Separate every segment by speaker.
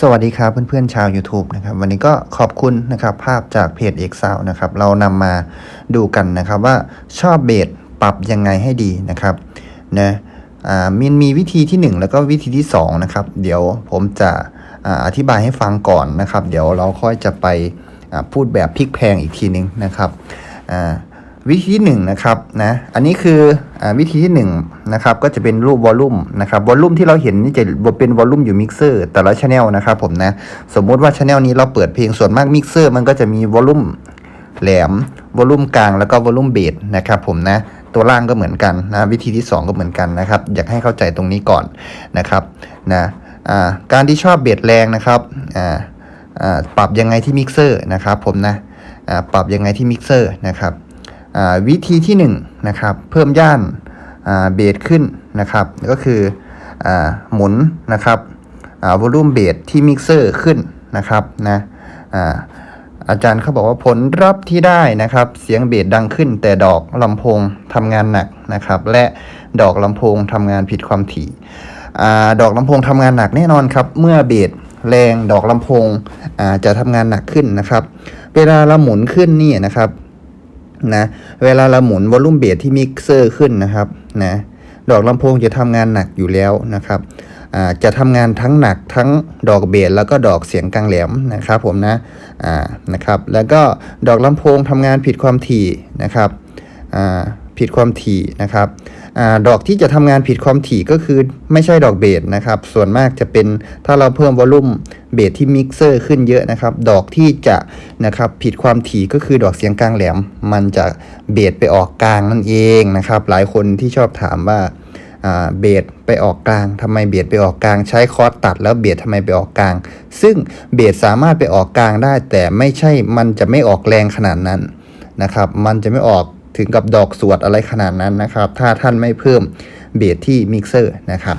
Speaker 1: สวัสดีครับเพื่อนๆชาว YouTube นะครับวันนี้ก็ขอบคุณนะครับภาพจากเพจเอกซาวนะครับเรานำมาดูกันนะครับว่าชอบเบสปรับยังไงให้ดีนะครับนะอ่ามันมีวิธีที่ 1 แล้วก็วิธีที่ 2 นะครับ เดี๋ยวผมจะออธิบายให้ฟังก่อนนะครับ เดี๋ยวเราค่อยจะไปพูดแบบพลิกแพงอีกทีนึงนะครับอ่า วิธีที่1นงนะครับนะอันนี้คืออวิธีที่1นงนะครับก็จะเป็นรูปวอลลุ่มนะครับวอลลุ่มที่เราเห็นนี่จะเป็นวอลลุ่มอยู่มิกเซอร์แต่ละชแนลนะครับผมนะสมมุติว่าชแนลนี้เราเปิดเพลงส่วนมากมิกเซอร์มันก็จะมีวอลลุ่มแหลมวอลลุ่มกลางแล้วก็วอลลุ่มเบสนะครับผมนะตัวล่างก็เหมือนกันนะวิธีที่ 2 ก็เหมือนกันนะครับ อยากให้เข้าใจตรงนี้ก่อนนะครับนะการที่ชอบเบสแรงนะครับปรับยังไงที่มิกเซอร์นะครับผมนะปรับยังไงที่มิกเซอร์นะครับ วิธีที่1นงนะครับเพิ่มย่านเบสขึ้นนะครับก็คืออหมุนนะครับวอลลุ่มเบสที่มิกเซอร์ขึ้นนะครับนะอาจารย์เขาบอกว่าผลลัพธ์ที่ได้นะครับ เสียงเบสดังขึ้น แต่ดอกลำโพงทำงานหนักนะครับ และดอกลำโพงทำงานผิดความถี่อดอกลำโพงทำงานหนักแน่นอนครับ เมื่อเบสแรงดอกลำโพงจะทำงานหนักขึ้นนะครับ เวลาเราหมุนขึ้นนี่นะครับ นะเวลาเราหมุนวอลลุ่มเบสที่มิกเซอร์ขึ้นนะครับนะดอกลำโพงจะทำงานหนักอยู่แล้วนะครับจะทำงานทั้งหนักทั้งดอกเบสแล้วก็ดอกเสียงกลางแหลมนะครับผมนะนะครับแล้วก็ดอกลำโพงทำงานผิดความถี่นะครับ ผิดความถี่นะครับอดอกที่จะทำงานผิดความถี่ก็คือไม่ใช่ดอกเบสนะครับ ส่วนมากจะเป็นถ้าเราเพิ่มวอลลุ่มเบสที่มิกเซอร์ขึ้นเยอะนะครับ ดอกที่จะนะครับผิดความถี่ก็คือดอกเสียงกลางแหลม มันจะเบสไปออกกลางนั่นเองนะครับ หลายคนที่ชอบถามว่าเบสไปออกกลางทำไมเบสไปออกกลาง ใช้คอร์สตัดแล้วเบสทำไมไปออกกลาง ซึ่งเบสสามารถไปออกกลางได้ แต่ไม่ใช่มันจะไม่ออกแรงขนาดนั้นนะครับ มันจะไม่ออก ถึงกับดอกสวดอะไรขนาดนั้นนะครับ ถ้าท่านไม่เพิ่มเบสที่มิกเซอร์นะครับ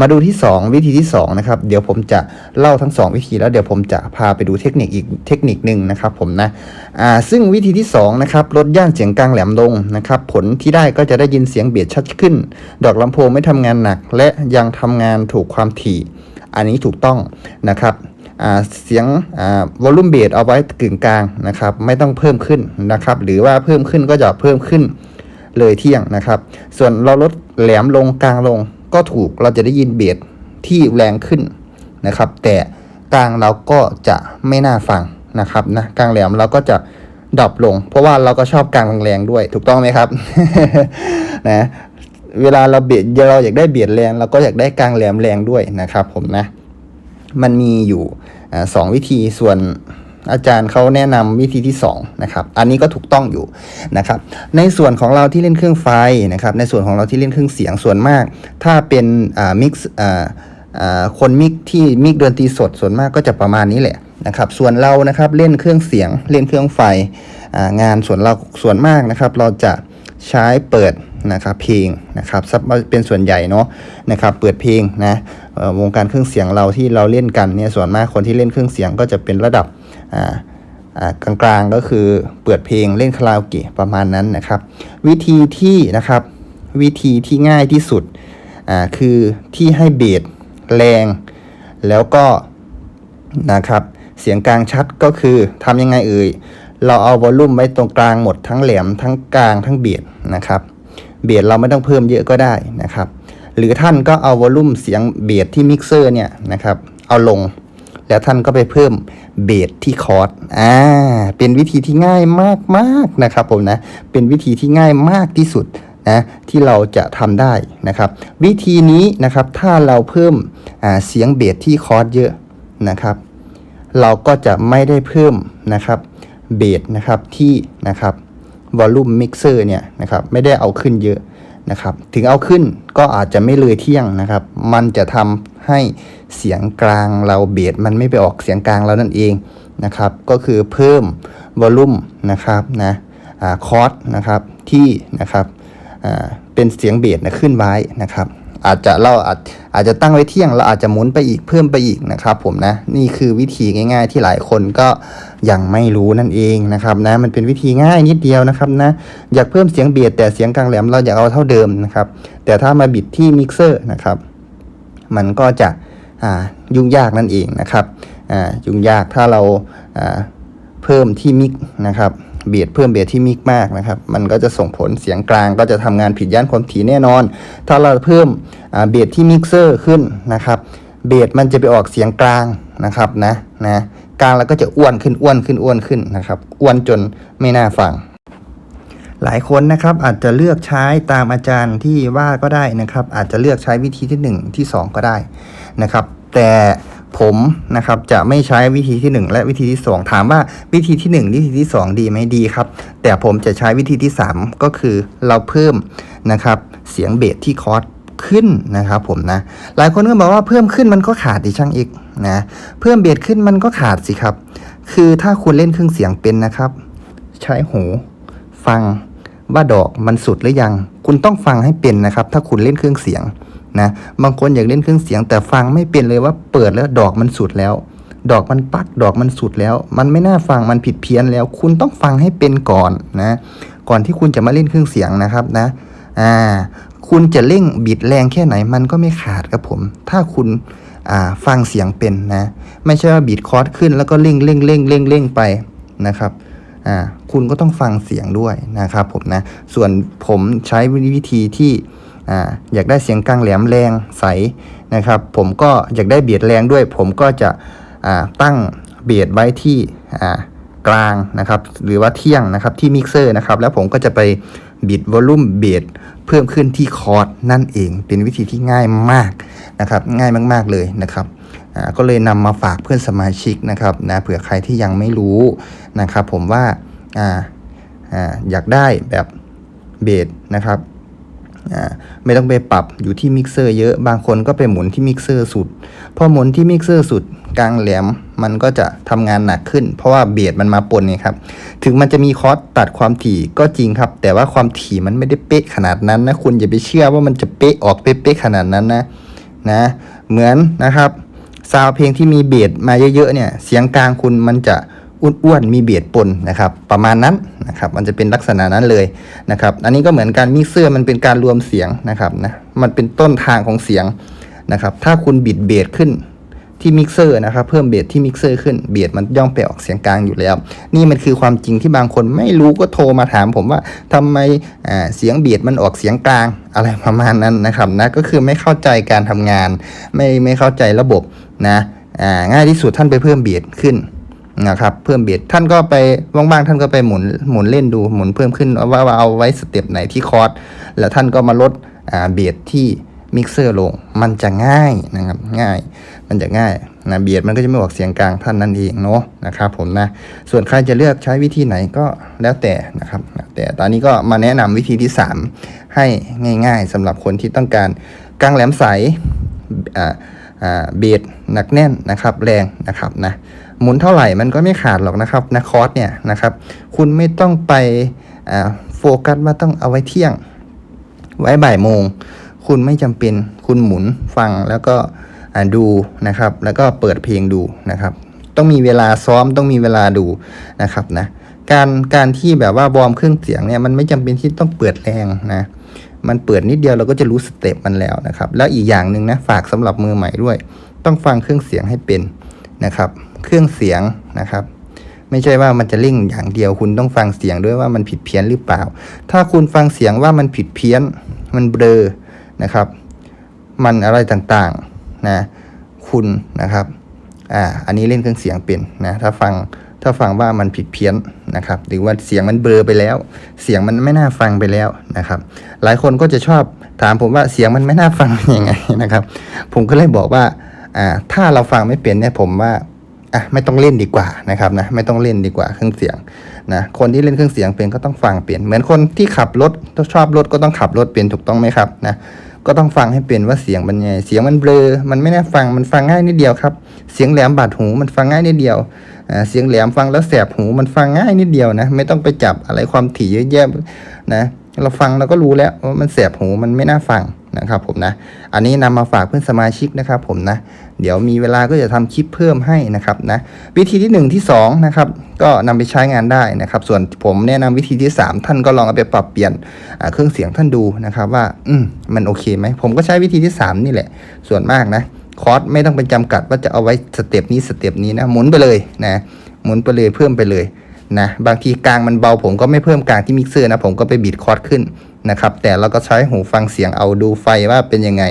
Speaker 1: มาดูที่ 2 วิธีที่2นะครับเดี๋ยวผมจะเล่าทั้ง 2 วิธีแล้วเดี๋ยวผมจะพาไปดูเทคนิคอีกเทคนิคหนึ่งนะครับผมนะอ่าซึ่งวิธีที่2นะครับลดย่านเสียงกลางแหลมลงนะครับผลที่ได้ก็จะได้ยินเสียงเบสชัดขึ้น ดอกลำโพงไม่ทำงานหนัก และยังทำงานถูกความถี่ อันนี้ถูกต้องนะครับ เสียงวอลลุ่มเบสเอาไว้กึ่งกลางนะครับ ไม่ต้องเพิ่มขึ้นนะครับ หรือว่าเพิ่มขึ้นก็จะเพิ่มขึ้นเลยเที่ยงนะครับ ส่วนเราลดแหลมลงกลางลงก็ถูกเราจะได้ยินเบสที่แรงขึ้นนะครับ แต่กลางเราก็จะไม่น่าฟังนะครับนะกลางแหลมเราก็จะดรอปลง เพราะว่าเราก็ชอบกลางแรงด้วย ถูกต้องไหมครับนะเวลาเราเบียดเราอยากได้เบียดแรงเราก็อยากได้กลางแหลมแรงด้วยนะครับ ผมนะ มันมีอยู่สองวิธีส่วนอาจารย์เขาแนะนำวิธีที่2นะครับ อันนี้ก็ถูกต้องอยู่นะครับ ในส่วนของเราที่เล่นเครื่องไฟนะครับ ในส่วนของเราที่เล่นเครื่องเสียงส่วนมาก ถ้าเป็นอ่ามิกซ์อ่าคนมิกที่มิกดนตรีสดส่วนมากก็จะประมาณนี้แหละนะครับ ส่วนเรานะครับเล่นเครื่องเสียงเล่นเครื่องไฟงานส่วนเราส่วนมากนะครับ เราจะใช้เปิดนะครับเพลงนะครับเป็นส่วนใหญ่เนาะนะครับ เปิดเพลงนะ วงการเครื่องเสียงเราที่เราเล่นกันเนี่ยส่วนมากคนที่เล่นเครื่องเสียงก็จะเป็นระดับกลางๆก็คือเปิดเพลงเล่นคาราโอเกะประมาณนั้นนะครับ วิธีที่นะครับวิธีที่ง่ายที่สุดคือที่ให้เบสแรง แล้วก็นะครับเสียงกลางชัดก็คือทำยังไงเอ่ยเราเอาวอลลุ่มไว้ตรงกลางหมดทั้งแหลมทั้งกลางทั้งเบียดนะครับ เบียดเราไม่ต้องเพิ่มเยอะก็ได้นะครับ หรือท่านก็เอาวอลลุ่มเสียงเบียดที่มิกเซอร์เนี่ยนะครับเอาลง แล้วท่านก็ไปเพิ่มเบสที่คอร์ดอ่าเป็นวิธีที่ง่ายมากๆนะครับผมนะเป็นวิธีที่ง่ายมากที่สุดนะที่เราจะทำได้นะครับ วิธีนี้นะครับถ้าเราเพิ่มเสียงเบสที่คอร์ดเยอะนะครับ เราก็จะไม่ได้เพิ่มนะครับเบสนะครับที่นะครับวอลลุ่มมิกเซอร์เนี่ยนะครับไม่ได้เอาขึ้นเยอะ นะครับ ถึงเอาขึ้นก็อาจจะไม่เลยเที่ยงนะครับ มันจะทำให้เสียงกลางเราเบสมันไม่ไปออกเสียงกลางเรานั่นเองนะครับ ก็คือเพิ่มวอลลุ่มนะครับนะคอร์สนะครับที่นะครับเป็นเสียงเบสนะขึ้นไว้นะครับ อาจจะเราอาจอาจจะตั้งไว้เที่ยงเราอาจจะหมุนไปอีกเพิ่มไปอีกนะครับ ผมนะนี่คือวิธีง่าย ๆ ที่หลายคนก็ยังไม่รู้นั่นเองนะครับนะมันเป็นวิธีง่ายนิดเดียวนะครับนะอยากเพิ่มเสียงเบียดแต่เสียงกลางแหลมเราอยากเอาเท่าเดิมนะครับ แต่ถ้ามาบิดที่มิกเซอร์นะครับ มันก็จะยุ่งยากนั่นเองนะครับยุ่งยากถ้าเราเพิ่มที่มิกนะครับ เบียดเพิ่มเบียดที่มิกมากนะครับมันก็จะส่งผลเสียงกลางก็จะทำงานผิดย่านความถี่แน่นอน ถ้าเราเพิ่มเบียดที่มิกเซอร์ขึ้นนะครับเบสมันจะไปออกเสียงกลางนะครับนะนะกลางแล้วก็จะอ้วนขึ้นอ้วนขึ้นอ้วนขึ้นนะครับอ้วนจนไม่น่าฟัง หลายคนนะครับอาจจะเลือกใช้ตามอาจารย์ที่ว่าก็ได้นะครับ อาจจะเลือกใช้วิธีที่ 1 ที่ 2 ก็ได้นะครับ แต่ ผมนะครับจะไม่ใช้วิธีที่ 1 และวิธีที่ 2 ถามว่าวิธีที่ 1 วิธีที่ 2 ดีไหมดีครับ แต่ผมจะใช้วิธีที่ 3 ก็คือเราเพิ่มนะครับเสียงเบสที่คอร์สขึ้นนะครับผมนะหลายคนก็บอกว่าเพิ่มขึ้นมันก็ขาดดิช่างอีกนะเพิ่มเบสขึ้นมันก็ขาดสิครับ คือถ้าคุณเล่นเครื่องเสียงเป็นนะครับ ใช้หูฟังว่าดอกมันสุดหรือยัง คุณต้องฟังให้เป็นนะครับ ถ้าคุณเล่นเครื่องเสียง นะบางคนอยากเล่นเครื่องเสียงแต่ฟังไม่เป็นเลยว่าเปิดแล้วดอกมันสุดแล้ว ดอกมันปักดอกมันสุดแล้ว มันไม่น่าฟังมันผิดเพี้ยนแล้ว คุณต้องฟังให้เป็นก่อนนะก่อนที่คุณจะมาเล่นเครื่องเสียงนะครับนะอ่าคุณจะเร่งบิดแรงแค่ไหนมันก็ไม่ขาดครับผม ถ้าคุณอ่าฟังเสียงเป็นนะ ไม่ใช่ว่าบิดคอร์สขึ้นแล้วก็เร่งเร่งเร่งเร่งเร่งไปนะครับอ่าคุณก็ต้องฟังเสียงด้วยนะครับผมนะ ส่วนผมใช้วิธีที่ อ่าอยากได้เสียงกลางแหลมแรงใสนะครับ ผมก็อยากได้เบียดแรงด้วย ผมก็จะอ่าตั้งเบียดไว้ที่อ่ากลางนะครับหรือว่าเที่ยงนะครับที่มิกเซอร์นะครับแล้วผมก็จะไปบิดวอลลุ่มเบียดเพิ่มขึ้นที่คอร์ดนั่นเองเป็นวิธีที่ง่ายมากนะครับง่ายมาก ๆเลยนะครับก็เลยนำมาฝากเพื่อนสมาชิกนะครับนะเผื่อใครที่ยังไม่รู้นะครับผมว่าอออยากได้แบบเบสนะครับ ไม่ต้องไปปรับอยู่ที่มิกเซอร์เยอะ บางคนก็ไปหมุนที่มิกเซอร์สุด พอหมุนที่มิกเซอร์สุดกลางแหลมมันก็จะทำงานหนักขึ้น เพราะว่าเบสมันมาปนนี่ครับ ถึงมันจะมีคอสตัดความถี่ก็จริงครับ แต่ว่าความถี่มันไม่ได้เป๊ะขนาดนั้นนะ คุณอย่าไปเชื่อว่ามันจะเป๊ะออกเป๊ะขนาดนั้นนะ นะ เหมือนนะครับซาวเพลงที่มีเบียดมาเยอะๆเนี่ย เสียงกลางคุณมันจะ อ้วนๆมีเบียดปนนะครับ ประมาณนั้นนะครับมันจะเป็นลักษณะนั้นเลยนะครับ อันนี้ก็เหมือนการมิกเซอร์มันเป็นการรวมเสียงนะครับนะมันเป็นต้นทางของเสียงนะครับ ถ้าคุณบิดเบียดขึ้นที่มิกเซอร์นะครับเพิ่มเบียดที่มิกเซอร์ขึ้นเบียดมันย่อมไปออกเสียงกลางอยู่แล้ว นี่มันคือความจริงที่บางคนไม่รู้ก็โทรมาถามผมว่าทำไมเสียงเบียดมันออกเสียงกลางอะไรประมาณนั้นนะครับนะก็คือไม่เข้าใจการทำงาน ไม่ไม่เข้าใจระบบนะอ่าง่ายที่สุดท่านไปเพิ่มเบียดขึ้น นะครับเพิ่มเบียดท่านก็ไปว่างๆท่านก็ไปหมุนหมุนเล่นดูหมุนเพิ่มขึ้นว่าว่าเอาไว้สเต็ปไหนที่คอร์สแล้วท่านก็มาลดเบียดที่มิกเซอร์ลงมันจะง่ายนะครับง่ายมันจะง่ายนะเบียดมันก็จะไม่ออกเสียงกลางท่านนั่นเองเนาะนะครับผมนะส่วนใครจะเลือกใช้วิธีไหนก็แล้วแต่นะครับ แต่ตอนนี้ก็มาแนะนำวิธีที่ 3 ให้ง่าย ๆสำหรับคนที่ต้องการกลางแหลมใสเบียดหนักแน่นนะครับแรงนะครับนะ หมุนเท่าไหร่มันก็ไม่ขาดหรอกนะครับนะคอร์สเนี่ยนะครับ คุณไม่ต้องไปโฟกัสว่าต้องเอาไว้เที่ยง ไว้บ่ายโมง คุณไม่จำเป็นคุณหมุนฟังแล้วก็ดูนะครับ แล้วก็เปิดเพลงดูนะครับ ต้องมีเวลาซ้อมต้องมีเวลาดูนะครับนะการการที่แบบว่าวอร์มเครื่องเสียงเนี่ยมันไม่จำเป็นที่ต้องเปิดแรงนะมันเปิดนิดเดียวเราก็จะรู้สเต็ปมันแล้วนะครับ แล้วอีกอย่างหนึ่งนะฝากสำหรับมือใหม่ด้วย ต้องฟังเครื่องเสียงให้เป็นนะครับ เครื่องเสียงนะครับ ไม่ใช่ว่ามันจะเร่งอย่างเดียวคุณต้องฟังเสียงด้วยว่ามันผิดเพี้ยนหรือเปล่า ถ้าคุณฟังเสียงว่ามันผิดเพี้ยน มันเบลอนะครับ มันอะไรต่างๆนะคุณนะครับอ่าอันนี้เล่นเครื่องเสียงเป็นนะถ้าฟังถ้าฟังว่ามันผิดเพี้ยนนะครับ หรือว่าเสียงมันเบลอไปแล้ว เสียงมันไม่น่าฟังไปแล้วนะครับ หลายคนก็จะชอบถามผมว่าเสียงมันไม่น่าฟังยังไงนะครับ ผมก็เลยบอกว่าอ่าถ้าเราฟังไม่เป็นเนี่ยผมว่า อะไม่ต้องเล่นดีกว่านะครับนะไม่ต้องเล่นดีกว่าเครื่องเสียงนะคนที่เล่นเครื่องเสียงเป็นก็ต้องฟังเปลี่ยนเหมือนคนที่ขับรถถ้าชอบรถก็ต้องขับรถเป็นถูกต้องไหมครับนะก็ต้องฟังให้เป็นว่าเสียงมันไงเสียงมันเบลอ มันไม่น่าฟังมันฟังง่ายนิดเดียวครับ เสียงแหลมบาดหูมันฟังง่ายนิดเดียวอ่าเสียงแหลมฟังแล้วแสบหูมันฟังง่ายนิดเดียวนะ ไม่ต้องไปจับอะไรความถี่เยอะแยะนะเราฟังเราก็รู้แล้วว่ามันแสบหูมันไม่น่าฟัง นะครับผมนะ อันนี้นำมาฝากเพื่อนสมาชิกนะครับผมนะ เดี๋ยวมีเวลาก็จะทำคลิปเพิ่มให้นะครับนะวิธีที่ 1 ที่2นะครับก็นำไปใช้งานได้นะครับ ส่วนผมแนะนำวิธีที่ 3 ท่านก็ลองเอาไปปรับเปลี่ยนเครื่องเสียงท่านดูนะครับว่าอืมมันโอเคไหมผมก็ใช้วิธีที่ 3 นี่แหละ ส่วนมากนะคอร์สไม่ต้องเป็นจำกัดว่าจะเอาไว้สเต็ปนี้สเต็ปนี้นะหมุนไปเลยนะหมุนไปเลยเพิ่มไปเลยนะบางทีกลางมันเบาผมก็ไม่เพิ่มกลางที่มิกเซอร์นะผมก็ไปบิดคอร์สขึ้น นะครับ แต่เราก็ใช้หูฟังเสียงเอาดูไฟว่าเป็นยังไง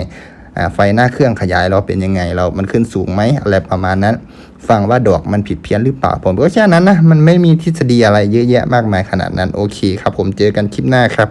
Speaker 1: ไฟหน้าเครื่องขยายเราเป็นยังไง เรา มันขึ้นสูงไหมอะไรประมาณนั้น ฟังว่าดอกมันผิดเพี้ยนหรือเปล่า ผมก็แค่นั้นนะ มันไม่มีทฤษฎีอะไรเยอะแยะมากมายขนาดนั้น โอเคครับ ผมเจอกันคลิปหน้าครับ